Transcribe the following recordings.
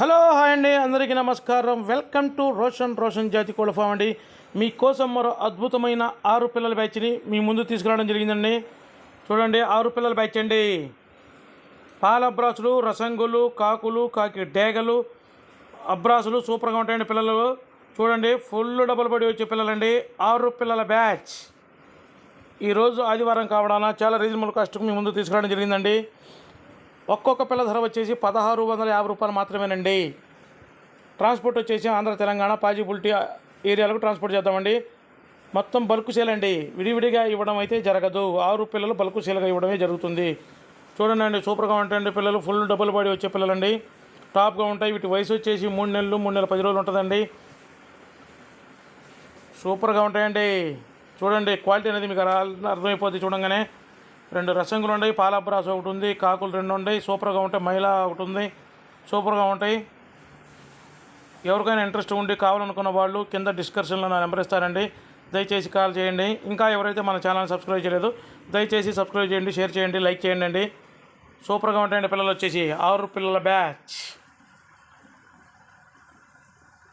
Hello hi అండి. అందరికీ నమస్కారం. వెల్కమ్ టు రోషన్ రోషన్ జాతి కోళ్ళ ఫామ్ అండి. మీకోసం మరో అద్భుతమైన ఆరు పిల్లల బ్యాచ్ని మీ ముందు తీసుకురావడం జరిగిందండి. చూడండి ఆరు పిల్లల బ్యాచ్ అండి. పాల అబ్రాసులు రసంగులు కాకులు కాకి డేగలు అబ్రాసులు సూపర్గా ఉంటాయండి పిల్లలు. చూడండి ఫుల్ డబుల్ పడి వచ్చే పిల్లలండి. ఆరు పిల్లల బ్యాచ్. ఈరోజు ఆదివారం కావడాన చాలా రీజనబుల్ కాస్ట్కి మీ ముందు తీసుకురావడం జరిగిందండి. ఒక్కొక్క పిల్ల ధర వచ్చేసి పదహారు వందల యాభై రూపాయలు మాత్రమేనండి. ట్రాన్స్పోర్ట్ వచ్చేసి ఆంధ్ర తెలంగాణ పాజిబిలిటీ ఏరియాలకు ట్రాన్స్పోర్ట్ చేద్దామండి. మొత్తం బల్క్ సేల్ అండి. విడివిడిగా ఇవ్వడం అయితే జరగదు. ఆరు పిల్లలు బల్క్ సేల్గా ఇవ్వడమే జరుగుతుంది. చూడండి అండి సూపర్గా ఉంటాయండి పిల్లలు. ఫుల్ డబ్బులు పడి వచ్చే పిల్లలండి. టాప్గా ఉంటాయి. వీటి వయసు వచ్చేసి మూడు నెలలు మూడు నెలల పది రోజులు ఉంటుందండి. సూపర్గా ఉంటాయండి. చూడండి క్వాలిటీ అనేది మీకు అర్థమైపోద్ది చూడంగానే. రెండు రసంగులు ఉన్నాయి పాలాబ్రాస్ ఒకటి ఉంది కాకులు రెండు ఉన్నాయి సూపర్గా ఉంటాయి మహిళ ఒకటి ఉంది. సూపర్గా ఉంటాయి. ఎవరికైనా ఇంట్రెస్ట్ ఉండి కావాలనుకున్న వాళ్ళు కింద డిస్క్రిప్షన్లో నా నెంబర్ ఇస్తారండి. దయచేసి కాల్ చేయండి. ఇంకా ఎవరైతే మన ఛానల్ సబ్స్క్రైబ్ చేయలేదు దయచేసి సబ్స్క్రైబ్ చేయండి షేర్ చేయండి లైక్ చేయండి అండి సూపర్గా ఉంటాయండి పిల్లలు వచ్చేసి. ఆరు పిల్లల బ్యాచ్.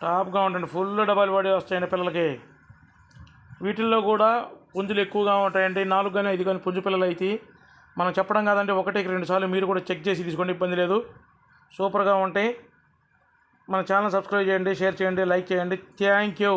టాప్గా ఉంటుంది ఫుల్ డబల్ బాడీ వస్తాయండి పిల్లలకి. వీటిల్లో కూడా పుంజులు ఎక్కువగా ఉంటాయండి. నాలుగు కానీ ఐదు కానీ పుంజు పిల్లలు అయితే మనం చెప్పడం కాదండి ఒకటికి రెండు సార్లు మీరు కూడా చెక్ చేసి తీసుకోండి ఇబ్బంది లేదు. సూపర్గా ఉంటాయి. మన ఛానల్ సబ్స్క్రైబ్ చేయండి షేర్ చేయండి లైక్ చేయండి. Thank you.